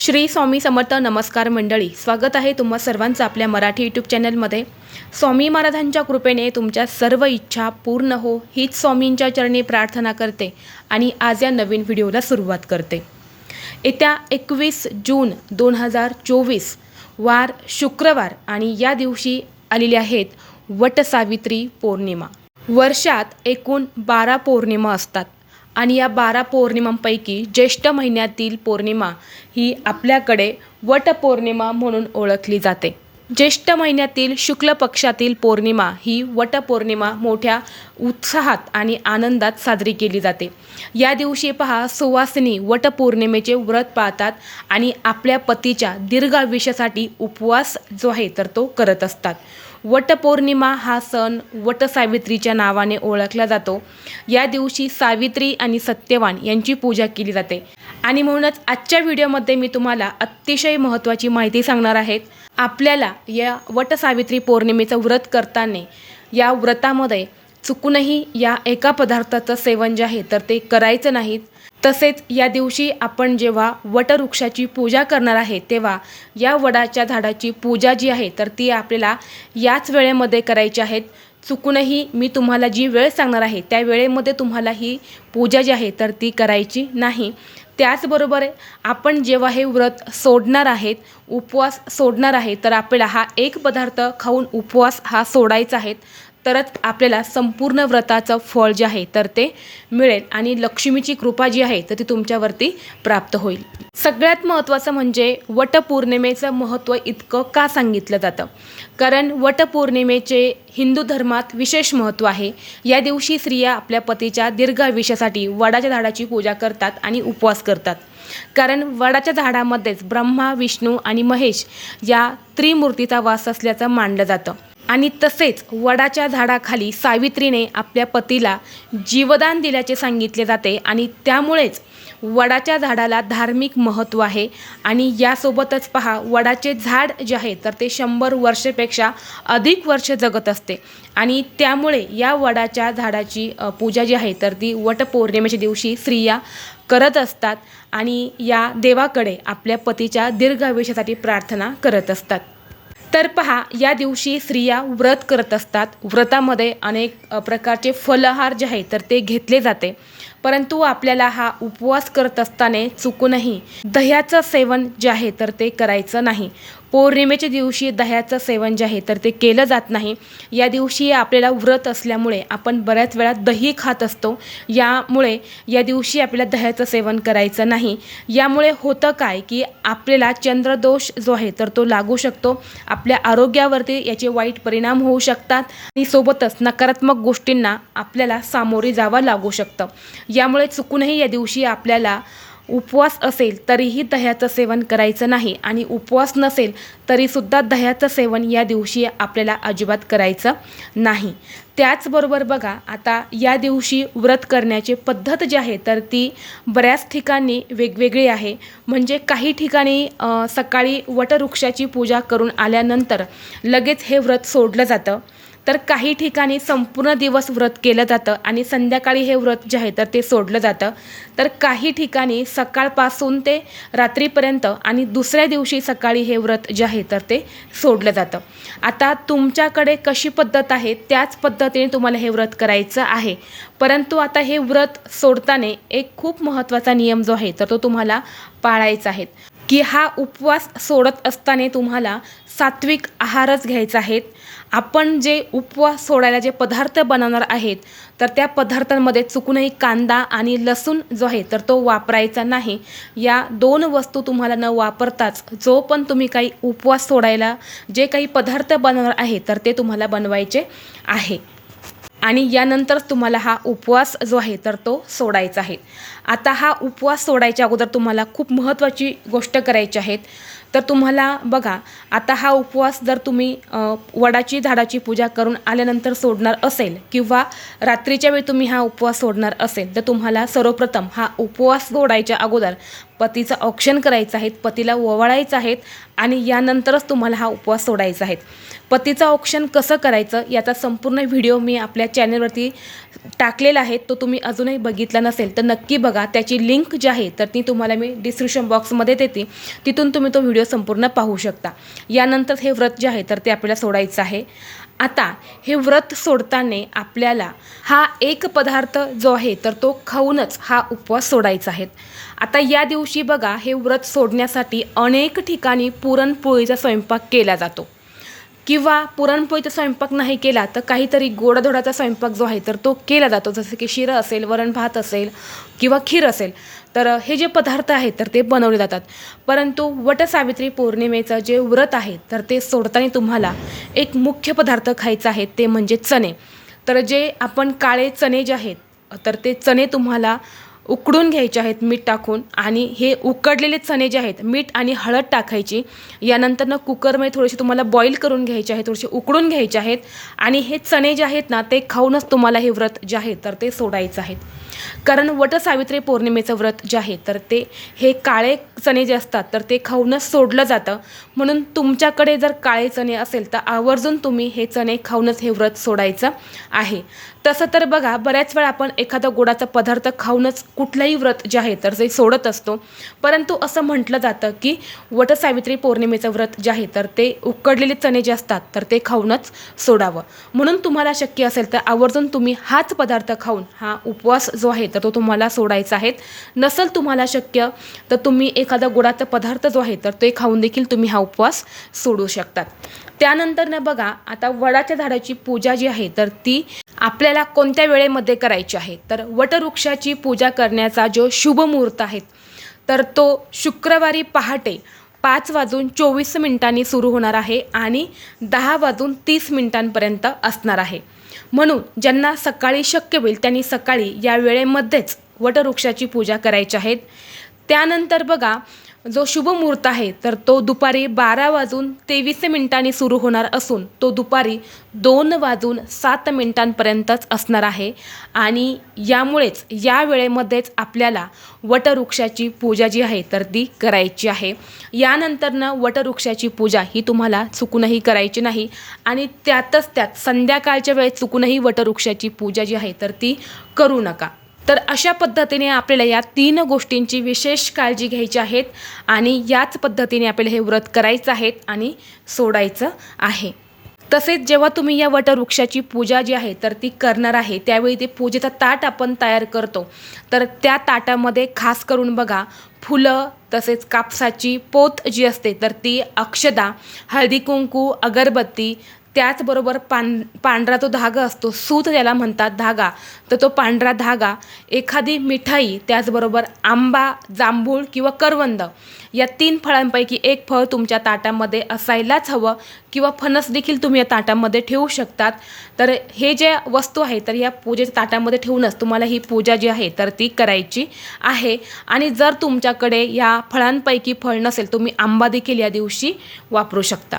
श्री स्वामी समर्थ नमस्कार मंडळी स्वागत आहे तुम्हा सर्वांचं आपल्या मराठी यूट्यूब चॅनलमध्ये स्वामी महाराजांच्या कृपेने तुमच्या सर्व इच्छा पूर्ण हो हीच स्वामींच्या चरणी प्रार्थना करते आणि आज या नवीन व्हिडिओला सुरुवात करते. येत्या एकवीस जून दोन हजार चोवीस वार शुक्रवार आणि या दिवशी आलेले आहेत वटसावित्री पौर्णिमा. वर्षात एकूण बारा पौर्णिमा असतात. आणि या बारा पौर्णिमांपैकी ज्येष्ठ महिन्यातील पौर्णिमा ही आपल्याकडे वटपौर्णिमा म्हणून ओळखली जाते. ज्येष्ठ महिन्यातील शुक्ल पक्षातील पौर्णिमा ही वटपौर्णिमा मोठ्या उत्साहात आणि आनंदात साजरी केली जाते. या दिवशी पहा सुवासिनी वटपौर्णिमेचे व्रत पाळतात आणि आपल्या पतीच्या दीर्घ आयुष्यासाठी उपवास जो आहे तर तो करत असतात. वटपौर्णिमा हा सण वटसावित्रीच्या नावाने ओळखला जातो. या दिवशी सावित्री आणि सत्यवान यांची पूजा केली जाते. आणि म्हणूनच आजच्या व्हिडिओमध्ये मी तुम्हाला अतिशय महत्त्वाची माहिती सांगणार आहेत. आपल्याला या वटसावित्री पौर्णिमेचं व्रत करताना या व्रतामध्ये चुकूनही या एका पदार्थाचं सेवन जे आहे तर ते करायचं नाहीत. तसेच या दिवशी आपण जेव्हा वटवृक्षाची पूजा करणार आहे तेव्हा या वडाच्या झाडाची पूजा जी आहे तर ती आपल्याला याच वेळेमध्ये करायची आहेत चुकूनही मी तुम्हाला जी वेळ सांगणार आहे त्या वेळेमध्ये तुम्हाला ही पूजा जी आहे तर ती करायची नाही. त्याचबरोबर आपण जेव्हा हे व्रत सोडणार आहेत उपवास सोडणार आहे तर आपल्याला हा एक पदार्थ खाऊन उपवास हा सोडायचा आहे. तरच आपल्याला संपूर्ण व्रताचं फळ जे आहे तर ते मिळेल. आणि लक्ष्मीची कृपा जी आहे तर ती तुमच्यावरती प्राप्त होईल. सगळ्यात महत्त्वाचं म्हणजे वटपौर्णिमेचं महत्त्व इतकं का सांगितलं जातं? कारण वटपौर्णिमेचे हिंदू धर्मात विशेष महत्त्व आहे. या दिवशी स्त्रिया आपल्या पतीच्या दीर्घायुष्यासाठी वडाच्या झाडाची पूजा करतात आणि उपवास करतात. कारण वडाच्या झाडामध्येच ब्रह्मा विष्णू आणि महेश या त्रिमूर्तीचा वास असल्याचं मानलं जातं. आणि तसेच वडाच्या झाडाखाली सावित्रीने आपल्या पतीला जीवदान दिल्याचे सांगितले जाते आणि त्यामुळेच वडाच्या झाडाला धार्मिक महत्त्व आहे. आणि यासोबतच पहा वडाचे झाड जे आहे तर ते शंभर वर्षापेक्षा अधिक वर्ष जगत असते. आणि त्यामुळे या वडाच्या झाडाची पूजा जी आहे तर ती वटपौर्णिमेच्या दिवशी स्त्रिया करत असतात आणि या देवाकडे आपल्या पतीच्या दीर्घ आयुष्यासाठी प्रार्थना करत असतात. तर पहा या दिवशी स्त्रिया व्रत करत असतात. व्रतामध्ये अनेक प्रकारचे फलहार जे आहे तर ते घेतले जाते. परंतु आपल्याला हा उपवास करत असताना चुकूनही दह्याचं सेवन जे आहे तर ते करायचं नाही. पौर्णिमेच्या दिवशी दह्याचं सेवन जे आहे तर ते केलं जात नाही. या दिवशी आपल्याला व्रत असल्यामुळे आपण बऱ्याच वेळा दही खात असतो. यामुळे या दिवशी आपल्याला दह्याचं सेवन करायचं नाही. यामुळे होतं काय की आपल्याला चंद्रदोष जो आहे तर तो लागू शकतो. आपल्या आरोग्यावरती याचे वाईट परिणाम होऊ शकतात आणि सोबतच नकारात्मक गोष्टींना आपल्याला सामोरे जावं लागू शकतं. यामुळे चुकूनही या दिवशी आपल्याला उपवास असेल तरीही दह्याचं सेवन करायचं नाही. आणि उपवास नसेल तरीसुद्धा दह्याचं सेवन या दिवशी आपल्याला अजिबात करायचं नाही. त्याचबरोबर बघा आता या दिवशी व्रत करण्याची पद्धत जी आहे तर ती बऱ्याच ठिकाणी वेगवेगळी आहे. म्हणजे काही ठिकाणी सकाळी वटवृक्षाची पूजा करून आल्यानंतर लगेच हे व्रत सोडलं जातं. तर काही ठिकाणी संपूर्ण दिवस व्रत केलं जातं आणि संध्याकाळी हे व्रत जे आहे तर ते सोडलं जातं. तर काही ठिकाणी सकाळपासून ते रात्रीपर्यंत आणि दुसऱ्या दिवशी सकाळी हे व्रत जे आहे तर ते सोडलं जातं. आता तुमच्याकडे कशी पद्धत आहे? त्याच पद्धतीने तुम्हाला हे व्रत करायचं आहे. परंतु आता हे व्रत सोडताना एक खूप महत्त्वाचा नियम जो आहे तर तो तुम्हाला पाळायचा आहे. की हा उपवास सोडत असताना तुम्हाला सात्विक आहारच घ्यायचा आहेत आपण जे उपवास सोडायला जे पदार्थ बनवणार आहेत तर त्या पदार्थांमध्ये चुकूनही कांदा आणि लसूण जो आहे तर तो वापरायचा नाही. या दोन वस्तू तुम्हाला न वापरताच जो पण तुम्ही काही उपवास सोडायला जे काही पदार्थ बनवणार आहे तर ते तुम्हाला बनवायचे आहे. आणि यानंतरच तुम्हाला हा उपवास जो आहे तर तो सोडायचा आहे. आता हा उपवास सोडायच्या अगोदर तुम्हाला खूप महत्त्वाची गोष्ट करायची आहेत. तर तुम्हाला बघा आता हा उपवास जर तुम्ही वडाची झाडाची पूजा करून आल्यानंतर सोडणार असेल किंवा रात्रीच्या वेळी तुम्ही हा उपवास सोडणार असेल तर तुम्हाला सर्वप्रथम हा उपवास सोडायच्या अगोदर पतीचं औक्षण करायचं आहे पतीला ओवाळायचं आहेत आणि यानंतरच तुम्हाला हा उपवास सोडायचा आहे. पतीचं औक्षण कसं करायचं याचा संपूर्ण व्हिडिओ मी आपल्या चॅनलवरती टाकलेला आहे तो तुम्ही अजूनही बघितला नसेल तर नक्की बघा. त्याची लिंक जी आहे तर ती तुम्हाला मी डिस्क्रिप्शन बॉक्समध्ये देते. तिथून तुम्ही तो व्हिडिओ संपूर्ण पाहू शकता. यानंतर हे व्रत जे आहे तर ते आपल्याला सोडायचं आहे. आता हे व्रत सोडताना आपल्याला हा एक पदार्थ जो आहे तर तो खाऊनच हा उपवास सोडायचा आहे. आता या दिवशी बघा हे व्रत सोडण्यासाठी अनेक ठिकाणी पुरणपोळीचा स्वयंपाक केला जातो. किंवा पुरणपोळीचा स्वयंपाक नाही केला तर काहीतरी गोडाधोडाचा स्वयंपाक जो आहे तर तो केला जातो. जसं की शिरं असेल वरण भात असेल किंवा खीर असेल. तर हे जे पदार्थ आहेत तर ते बनवले जातात. परंतु वटसावित्री पौर्णिमेचं जे व्रत आहे तर ते सोडताना तुम्हाला एक मुख्य पदार्थ खायचा आहे ते म्हणजे चणे. तर जे आपण काळे चणे जे आहेत तर ते चणे तुम्हाला उकडून घ्यायचे आहेत मीठ टाकून. आणि हे उकडलेले चणे जे आहेत मीठ आणि हळद टाकायची. यानंतरनं कुकरमध्ये थोडेसे तुम्हाला बॉईल करून घ्यायचे आहेत थोडेसे उकडून घ्यायचे आहेत. आणि हे चणे जे आहेत ना ते खाऊनच तुम्हाला हे व्रत जे आहे तर ते सोडायचं आहे. कारण वटसावित्री पौर्णिमेचं व्रत जे आहे तर ते हे काळे चणे जे असतात तर ते खाऊनच सोडलं जातं. म्हणून तुमच्याकडे जर काळे चणे असेल तर आवर्जून तुम्ही हे चणे खाऊनच हे व्रत सोडायचं आहे. तसं तर बघा बऱ्याच वेळा आपण एखादा गोडाचा पदार्थ खाऊनच कुठलंही व्रत जे आहे तर ते सोडत असतो. परंतु असं म्हटलं जातं की वटसावित्री पौर्णिमेचं व्रत जे आहे तर ते उकडलेले चणे जे असतात तर ते खाऊनच सोडावं. म्हणून तुम्हाला शक्य असेल तर आवर्जून तुम्ही हाच पदार्थ खाऊन हा उपवास जो आहे तर तो तुम्हाला सोडायचा आहे. नसेल तुम्हाला शक्य तर तुम्ही एखादा गोडाचा पदार्थ जो आहे तर ते खाऊन देखील तुम्ही हा उपवास सोडू शकतात त्यानंतर ना बघा आता वडाच्या झाडाची पूजा जी आहे तर ती आपल्याला कोणत्या वेळेमध्ये करायची आहे? तर वटवृक्षाची पूजा करण्याचा जो शुभ मुहूर्त आहे तर तो शुक्रवारी पहाटे पाच वाजून चोवीस मिनिटांनी सुरू होणार आहे आणि दहा वाजून तीस मिनिटांपर्यंत असणार आहे. म्हणून ज्यांना सकाळी शक्य होईल त्यांनी सकाळी या वेळेमध्येच वटवृक्षाची पूजा करायची आहेत त्यानंतर बघा जो शुभ मुहूर्त आहे तर तो दुपारी बारा वाजून तेवीस मिनिटांनी सुरू होणार असून तो दुपारी दोन वाजून सात मिनिटांपर्यंतच असणार आहे. आणि यामुळेच या वेळेमध्येच आपल्याला वटवृक्षाची पूजा जी आहे तर ती करायची आहे. यानंतरनं वटवृक्षाची पूजा ही तुम्हाला चुकूनही करायची नाही आणि त्यातच त्यात संध्याकाळच्या वेळेत चुकूनही वटवृक्षाची पूजा जी आहे तर ती करू नका. तर अशा पद्धतीने आपल्याला या तीन गोष्टींची विशेष काळजी घ्यायची आहेत आणि याच पद्धतीने आपल्याला हे व्रत करायचं आहे आणि सोडायचं आहे. तसेच जेव्हा तुम्ही या वटवृक्षाची पूजा जी आहे तर ती करणार आहे त्यावेळी ते पूजेचा ताट आपण तयार करतो. तर त्या ताटामध्ये खास करून बघा फुलं तसेच कापसाची पोत जी असते तर ती अक्षदा हळदी कुंकू अगरबत्ती त्याचबरोबर पां पांढरा तो धागा असतो सूत ज्याला म्हणतात धागा तर तो पांढरा धागा एखादी मिठाई त्याचबरोबर आंबा जांभूळ किंवा करवंद या तीन फळांपैकी एक फळ तुमच्या ताटामध्ये असायलाच हवं किंवा फणस देखील तुम्ही या ताटामध्ये ठेवू शकतात. तर हे जे वस्तू आहे तर या पूजेच्या ताटामध्ये ठेवूनच तुम्हाला ही पूजा जी आहे तर ती करायची आहे. आणि जर तुमच्याकडे या फळांपैकी फळ नसेल तुम्ही आंबा देखील या दिवशी वापरू शकता.